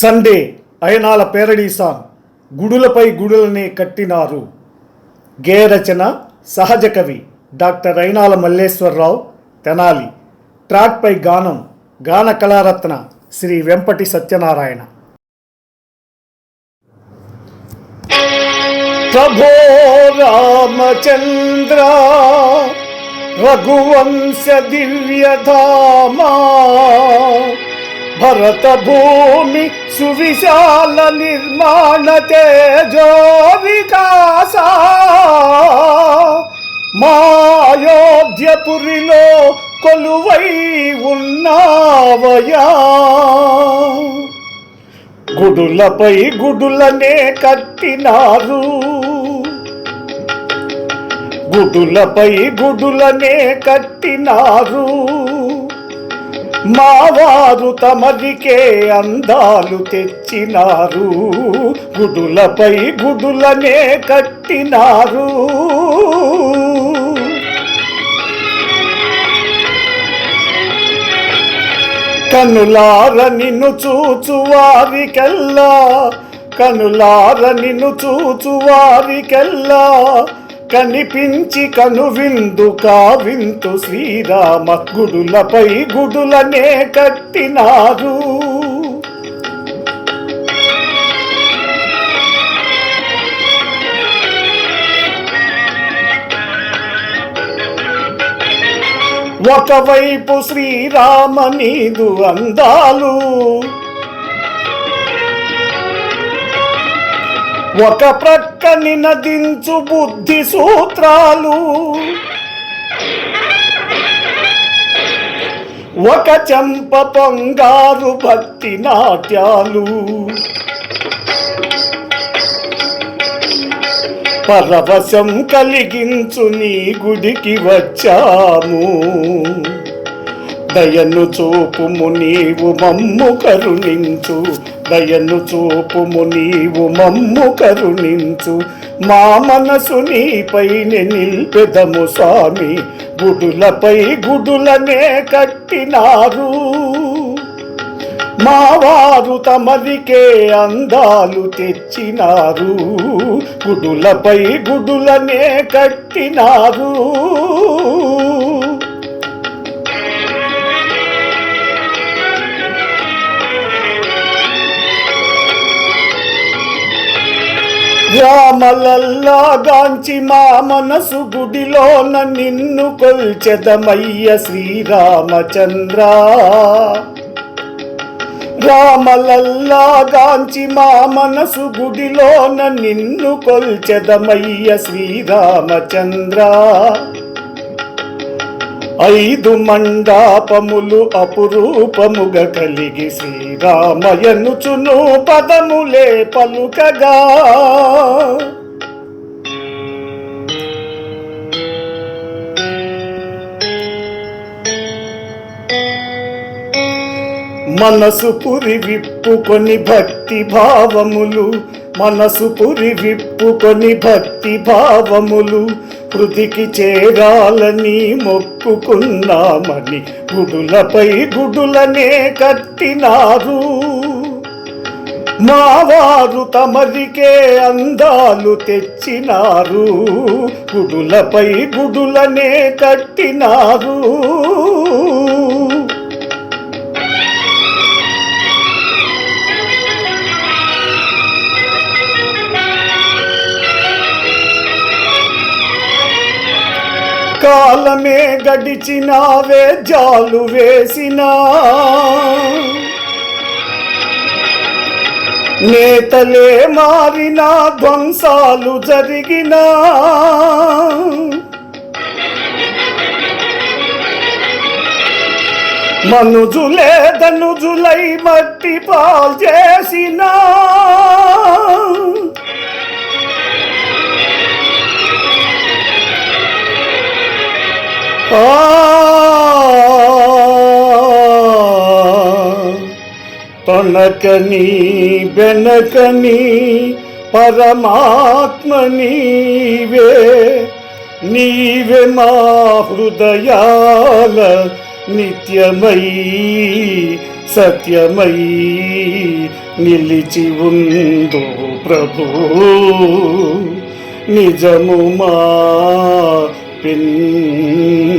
Sunday అయనాల పేరడీసాన్ గుడులపై గుడులని కట్టినారు. గేయరచన సహజ కవి డాక్టర్ అయినాల మల్లేశ్వరరావు తెనాలి. ట్రాక్పై గానం గాన కళారత్న శ్రీ వెంపటి సత్యనారాయణ. ప్రభో రామచంద్ర రఘువంశ దివ్యధామా భరత భూమి సువిశాల నిర్మాణ తేజో వికాస మాయోధ్యపురిలో కొలువై ఉన్నావయా గుడులపై గుడులనే కట్టినారు. గుడులపై గుడులనే కట్టినారు. మావారు తమదికే అందాలు తెచ్చినారు. గుడులపై గుడులనే కట్టినారు. కనులార నిన్ను చూచువారికెల్లా కనులార నిన్ను చూచువారికెల్లా కనిపించి కనువిందు కావింతు శ్రీరామ గుడులపై గుడులనే కట్టినారు. ఒకవైపు శ్రీరామ నీదు అందాలు ఒక ప్రక్కని నదించు బుద్ధి సూత్రాలు. ఒక చెంప పొంగారు భక్తి నాట్యాలు. పరవశం కలిగించు నీ గుడికి వచ్చాము. దయను చూపుము నీవు మమ్ము కరుణించు. దయను చూపుము నీవు మమ్ము కరుణించు. మా మనసు నీపైన నిల్పెదము స్వామి. గుడులపై గుడులనే కట్టినారు. మావారు తమదికే అందాలు తెచ్చినారు. గుడులపై గుడులనే కట్టినారు. రామలల్లా గాంచి మా మనసు గుడిలోన నిన్ను కొల్చెదమయ్య శ్రీరామచంద్ర. రామలల్లా గాంచి మా మనసు గుడిలోన నిన్ను కొల్చెదమయ్య శ్రీరామచంద్ర. ఐదు మండాపములు అపురూపముగ కలిగి శ్రీరామయనుచును పదములే పలుకగా. మనసు పురి విప్పుకొని భక్తి భావములు మనసు పురి విప్పుకొని భక్తి భావములు హృదికి చేరాలని మొక్కుకున్నామని గుడులపై గుడులనే కట్టినారు. మావారు తమరికే అందాలు తెచ్చినారు. గుడులపై గుడులనే కట్టినారు. కాలమే గడిచినావే జాలు వేసినా. నేతలే మారినా ధ్వంసాలు జరిగినా. మనుజులే ధనుజులై మట్టి పాల్ చేసినా. తొనకని వెనకని పరమాత్మ నీవే నీవే మా హృదయాల నిత్యమయీ సత్యమై నిలిచి ఉందో ప్రభు. నిజము మా പിന്നിതേ